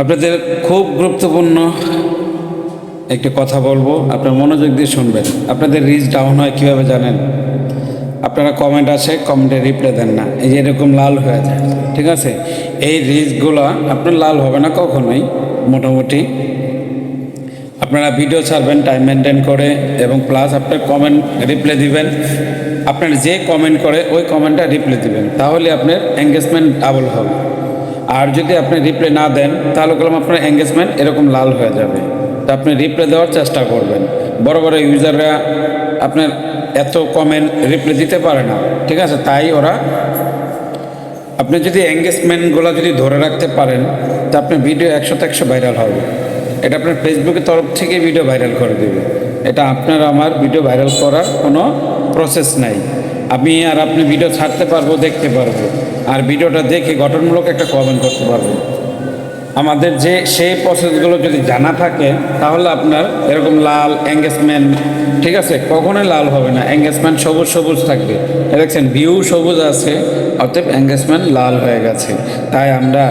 আপনাদের খুব গুরুত্বপূর্ণ একটি কথা বলব। আপনার মনোযোগ দিয়ে শুনবেন। আপনাদের রিচ ডাউন হয় কীভাবে জানেন? আপনারা কমেন্ট আছে কমেন্টে রিপ্লাই দেন না। এই যে এরকম লাল হয়ে যায়, ঠিক আছে? এই রিচগুলো আপনার লাল হবে না কখনোই, মোটামুটি। আপনারা ভিডিও ছাড়বেন টাইম মেনটেন করে এবং প্লাস আপনার কমেন্ট রিপ্লাই দিবেন। আপনার যে কমেন্ট করে, ওই কমেন্টটা রিপ্লাই দিবেন। তাহলে আপনার এঙ্গেজমেন্ট ডাবল হবে। আর যদি আপনি রিপ্লে না দেন, তাহলে করলাম আপনার এঙ্গেজমেন্ট এরকম লাল হয়ে যাবে। তো আপনি রিপ্লে দেওয়ার চেষ্টা করবেন। বড় বড় ইউজাররা আপনার এত কমেন্ট রিপ্লে দিতে পারে না, ঠিক আছে? তাই ওরা আপনি যদি এঙ্গেজমেন্টগুলো যদি ধরে রাখতে পারেন, তা আপনার ভিডিও একশোতে একশো ভাইরাল হবে। এটা আপনার ফেসবুকের তরফ থেকে ভিডিও ভাইরাল করে দেবে। এটা আপনার, আমার ভিডিও ভাইরাল করার কোনো প্রসেস নাই। আমি আর আপনি ভিডিও ছাড়তে পারব, দেখতে পারব। আর ভিডিওটা দেখে গঠনমূলক একটা কমেন্ট করতে পারব। আমাদের যে সেই প্রসেসগুলো যদি জানা থাকে, তাহলে আপনার এরকম লাল এঙ্গেজমেন্ট ঠিক আছে? কখনোই লাল হবে না। এঙ্গেজমেন্ট সবুজ সবুজ থাকবে। দেখছেন ভিউ সবুজ আছে, অতএব এঙ্গেজমেন্ট লাল হয়ে গেছে। তাই আমরা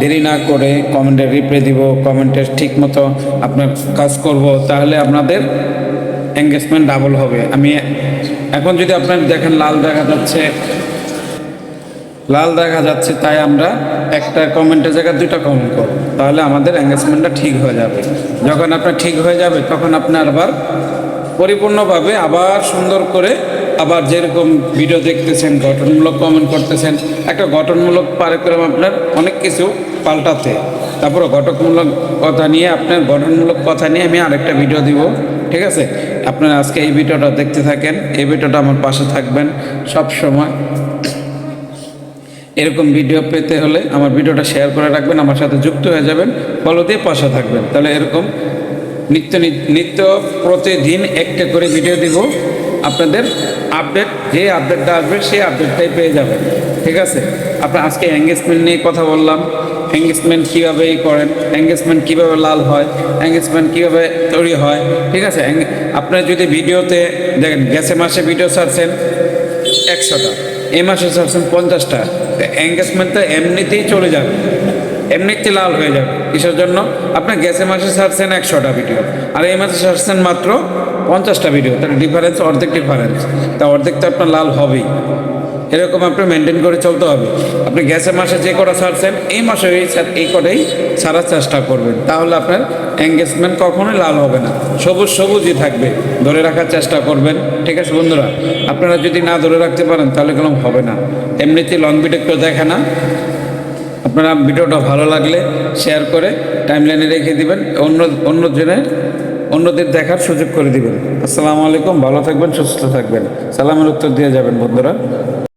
দেরি না করে কমেন্টের রিপ্লাই দিব কমেন্টের ঠিক মতো আপনার কাজ করব, তাহলে আপনাদের এঙ্গেজমেন্ট ডাবল হবে। আমি এখন যদি আপনার দেখেন লাল দেখা যাচ্ছে, লাল দেখা যাচ্ছে, তাই আমরা একটা কমেন্টের জায়গায় দুইটা কমেন্ট করব। তাহলে আমাদের এঙ্গেজমেন্টটা ঠিক হয়ে যাবে। যখন আপনার ঠিক হয়ে যাবে, তখন আপনার আবার পরিপূর্ণভাবে আবার সুন্দর করে আবার যেরকম ভিডিও দেখতেছেন, গঠনমূলক কমেন্ট করতেছেন, একটা গঠনমূলক পারিক্রম আপনার অনেক কিছু পাল্টাতে। তারপরে গঠনমূলক কথা নিয়ে, আপনার গঠনমূলক কথা নিয়ে আমি আরেকটা ভিডিও দিব, ঠিক আছে? আপনারা আজকে এই ভিডিওটা দেখতে থাকেন, এই ভিডিওটা আমার পাশে থাকবেন সব সময়। এরকম ভিডিও পেতে হলে আমার ভিডিওটা শেয়ার করে রাখবেন, আমার সাথে যুক্ত হয়ে যাবেন ফলো দিয়ে পাশে থাকবেন। তাহলে এরকম নিত্য নিত্য প্রতিদিন একটা করে ভিডিও দিব, আপনাদের আপডেট, যে আপডেটটা আসবে সেই আপডেটটাই পেয়ে যাবেন। ঠিক আছে? আপনার আজকে এঙ্গেজমেন্ট নিয়ে কথা বললাম। এঙ্গেজমেন্ট কীভাবে ই করেন? এঙ্গেজমেন্ট কীভাবে লাল হয়? এঙ্গেজমেন্ট কীভাবে তৈরি হয়? ঠিক আছে? আপনার যদি ভিডিওতে দেখেন গ্যাসে মাসে ভিডিও ছাড়ছেন একশোটা। এ মাসে ছাড়ছেন পঞ্চাশটা। এঙ্গেজমেন্ট তো এমনিতেই চলে যাবে। এমনিতেই লাল হয়ে যাবে। কিসের জন্য? আপনার গ্যাসে মাসে ছাড়ছেন একশোটা ভিডিও আর এই মাসে ছাড়ছেন মাত্র পঞ্চাশটা ভিডিও তার ডিফারেন্স অর্ধেক ডিফারেন্স তা অর্ধেক তো আপনার লাল হবেই। এরকম আপনি মেনটেন করে চলতে হবে। আপনি গ্যাসের মাসে যে কটা ছাড়ছেন, এই মাসে এই এই কটাই ছাড়ার চেষ্টা করবেন। তাহলে আপনার এঙ্গেজমেন্ট কখনোই লাল হবে না। সবুজ সবুজই থাকবে। ধরে রাখার চেষ্টা করবেন। ঠিক আছে বন্ধুরা? আপনারা যদি না ধরে রাখতে পারেন, তাহলে কোনো হবে না। এমনিতে লং ভিডিও কেউ দেখে না। আপনারা ভিডিওটা ভালো লাগলে শেয়ার করে টাইমলাইনে রেখে দিবেন। অন্য অন্য জনের অন্যদের দেখার সুযোগ করে দিবেন। আসসালামু আলাইকুম। ভালো থাকবেন, সুস্থ থাকবেন। সালামের উত্তর দিয়ে যাবেন বন্ধুরা।